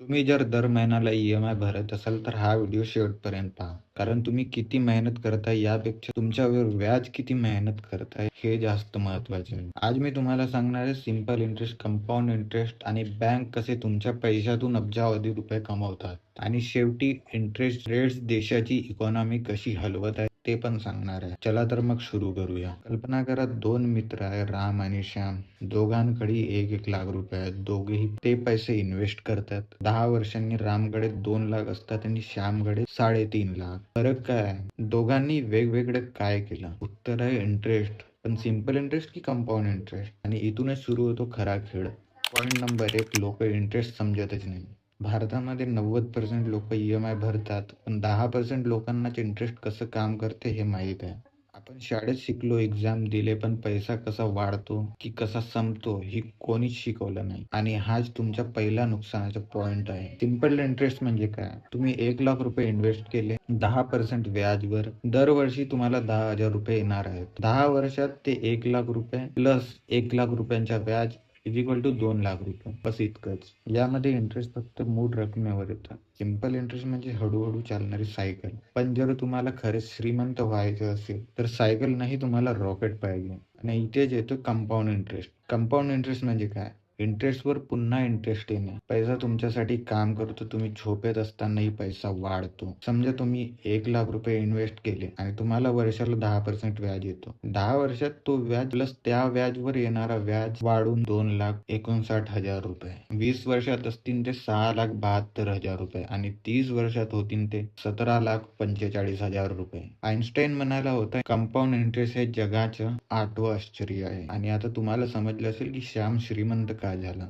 तुम्ही जर दर महिन्याला ई एम आय भरत असाल तर हा व्हिडिओ शेवटपर्यंत पहा. कारण तुम्ही किती मेहनत करताय यापेक्षा तुमच्यावर व्याज किती मेहनत करताय हे जास्त महत्त्वाचे आहे. आज मी तुम्हाला सांगणार आहे सिंपल इंटरेस्ट कंपाऊंड इंटरेस्ट आणि बँक कसे तुमच्या पैशातून अब्जावधी रुपये कमवतात. आणि शेवटी इंटरेस्ट रेट्स देशाची इकॉनॉमी कशी हलवत आहे ते पण सांगणार आहे. चला तर मग सुरू करूया. कल्पना करा दोन मित्र आहे राम आणि श्याम. दोघांकडे एक एक लाख रुपये आहेत. दोघेही ते पैसे इन्व्हेस्ट करतात. दहा वर्षांनी रामकडे दोन लाख असतात आणि श्यामकडे साडेतीन लाख. फरक काय दोघांनी वेगवेगळं काय केलं? उत्तर आहे इंटरेस्ट पण सिंपल इंटरेस्ट की कंपाऊंड इंटरेस्ट आणि इथूनच सुरू होतो खरा खेळ. पॉईंट नंबर एक लोक इंटरेस्ट समजतच नाही. भारतामध्ये नव्वद पर्सेंट लोक ई एम आय भरतात पण दहा पर्सेंट लोकांनाच इंटरेस्ट कसं काम करते हे माहीत आहे. आपण शाळेत शिकलो एक्झाम दिले पण पैसा कसा वाढतो की कसा संपतो ही कोणीच शिकवलं नाही. आणि हाच तुमच्या पहिला नुकसानाचा पॉइंट आहे. सिंपल इंटरेस्ट म्हणजे काय? तुम्ही एक लाख रुपये इन्व्हेस्ट केले दहा पर्सेंट व्याजवर. दरवर्षी तुम्हाला दहा हजार रुपये येणार आहेत. दहा वर्षात ते एक लाख रुपये प्लस एक लाख रुपयांचा व्याज इज इक्वल टू दोन लाख रुपये. बस इतकंच. यामध्ये इंटरेस्ट फक्त मूळ रकमेवर येतं. सिंपल इंटरेस्ट म्हणजे हळूहळू चालणारी सायकल पण जर तुम्हाला खरेच श्रीमंत व्हायचं असेल तर सायकल नाही तुम्हाला रॉकेट पाहिजे. आणि इथेच येतो कंपाऊंड इंटरेस्ट कंपाऊंड इंटरेस्ट म्हणजे काय? इंटरेस्टवर पुन्हा इंटरेस्ट येणे. पैसा तुमच्यासाठी काम करतो तुम्ही झोपेत असतानाही पैसा वाढतो. समजा तुम्ही एक लाख रुपये इन्व्हेस्ट केले आणि तुम्हाला वर्षाला दहा पर्सेंट व्याज येतो. दहा वर्षात तो व्याज प्लस त्या व्याजवर येणारा व्याज वाढून दोन लाख एकोणसाठ हजार रुपये. वीस वर्षात असतील ते सहा लाख बहात्तर हजार रुपये आणि तीस वर्षात होतील ते सतरा लाख पंचेचाळीस हजार रुपये. आईन्स्टाईन म्हणायला होता कंपाऊंड इंटरेस्ट हे जगाचं आठवं आश्चर्य आहे. आणि आता तुम्हाला समजलं असेल की श्याम श्रीमंत का झाला?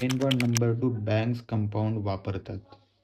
Pen point number two banks compound वापरतात.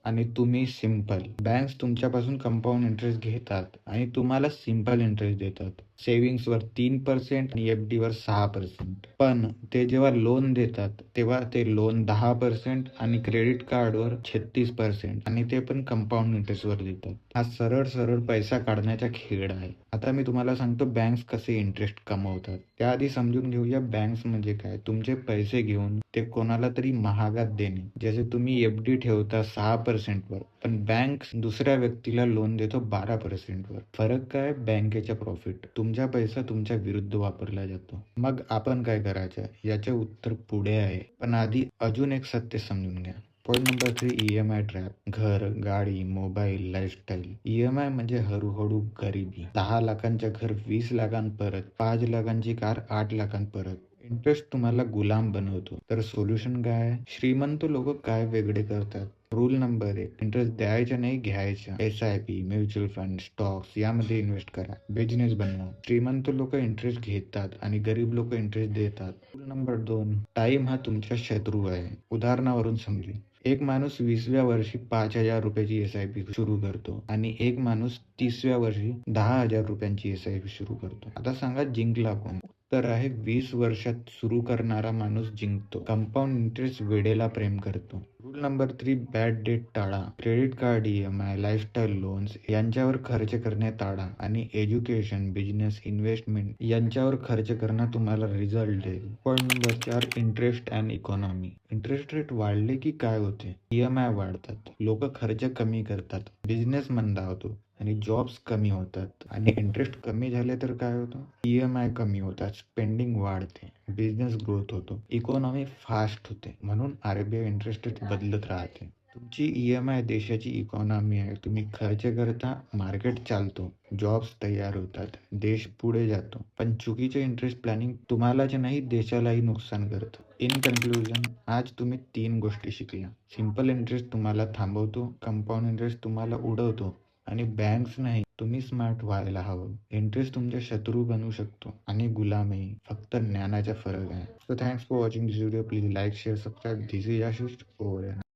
आणि तुम्ही सिंपल बँक्स तुमच्यापासून कंपाऊंड इंटरेस्ट घेतात आणि तुम्हाला सिंपल इंटरेस्ट देतात. सेव्हिंग्सवर तीन पर्सेंट आणि एफ डी वर सहा पर्सेंट पण ते जेव्हा लोन देतात तेव्हा ते लोन दहा पर्सेंट आणि क्रेडिट कार्ड वर छत्तीस पर्सेंट आणि ते पण कंपाऊंड इंटरेस्ट वर देतात. हा सरळ सरळ पैसा काढण्याचा खेळ आहे. आता मी तुम्हाला सांगतो बँक्स कसे इंटरेस्ट कमवतात. त्याआधी समजून घेऊया बँक्स म्हणजे काय? तुमचे पैसे घेऊन ते कोणाला तरी महागात देणे. जसे तुम्ही एफ डी ठेवता सहा पर्सेंटवर पण बँक दुसऱ्या व्यक्तीला लोन देतो बारा पर्सेंटवर फरक काय? बँकेच्या प्रॉफिट तुमचा पैसा तुमच्या विरुद्ध वापरला जातो. मग आपण काय करायचं? याचे उत्तर पुढे आहे. पण आधी अजून एक सत्य समजून घ्या. Point number three E M I trap घर गाडी mobile lifestyle E M I म्हणजे हळूहळू गरिबी. दहा लाखांच्या घर वीस लाखांपर्यंत पाच लाखांची कार आठ लाखांपर्यंत. इंटरेस्ट तुम्हाला गुलाम बनवतो. तर सोल्युशन काय? श्रीमंत लोक काय वेगळे करतात? रूल नंबर एक इंटरेस्ट द्यायचा नाही घ्यायचा S I P mutual fund stocks यामध्ये इन्व्हेस्ट करा. बिझनेस बनवा. श्रीमंत लोक इंटरेस्ट घेतात आणि गरीब लोक इंटरेस्ट देतात. रूल नंबर दोन टाइम हा तुमचा शत्रू आहे. उदाहरणावरून समजू. एक माणूस वीसव्या वर्षी पाच हजार रुपयाची एस आय पी सुरू करतो आणि एक माणूस तीसव्या वर्षी दहा हजार रुपयांची एस आय पी सुरू करतो. आता सांगा जिंकला कोण? तर आहे वीस वर्षात सुरू करणारा माणूस जिंकतो. कंपाऊंड इंटरेस्ट वेळेला प्रेम करतो. Rule number three bad debt टाळा. Credit card E M I lifestyle loans यांच्यावर खर्च करणे टाळा. आणि एज्युकेशन बिझनेस इन्व्हेस्टमेंट यांच्यावर खर्च करणं तुम्हाला रिझल्ट देईल. पॉईंट नंबर चार interest and economy interest rate वाढले की काय होते? ई एम आय वाढतात. लोक खर्च कमी करतात. बिझनेस मंदावतो आणि जॉब्स कमी होतात. आणि इंटरेस्ट कमी झाले तर काय होतं? ई एम आय कमी होतात. स्पेंडिंग वाढते. बिझनेस ग्रोथ होतो. इकॉनॉमी फास्ट होते. म्हणून R B I interest rate बदलत राहते. तुमची ई एम आय देशाची इकॉनॉमी आहे. तुम्ही खर्च करता मार्केट चालतो. जॉब्स तयार होतात. देश पुढे जातो. पण चुकीचे इंटरेस्ट प्लॅनिंग तुम्हालाच नाही देशालाही नुकसान करतं. इन कन्क्लुजन आज तुम्ही तीन गोष्टी शिकल्या. सिंपल इंटरेस्ट तुम्हाला थांबवतो. कंपाऊंड इंटरेस्ट तुम्हाला उडवतो. आणि बँक्स नाही तुम्ही स्मार्ट व्हायला हवं. इंटरेस्ट तुमच्या शत्रू बनू शकतो आणि गुलामही. फक्त ज्ञानाचा फरक आहे. So thanks for watching this video please like share subscribe this is Ashish over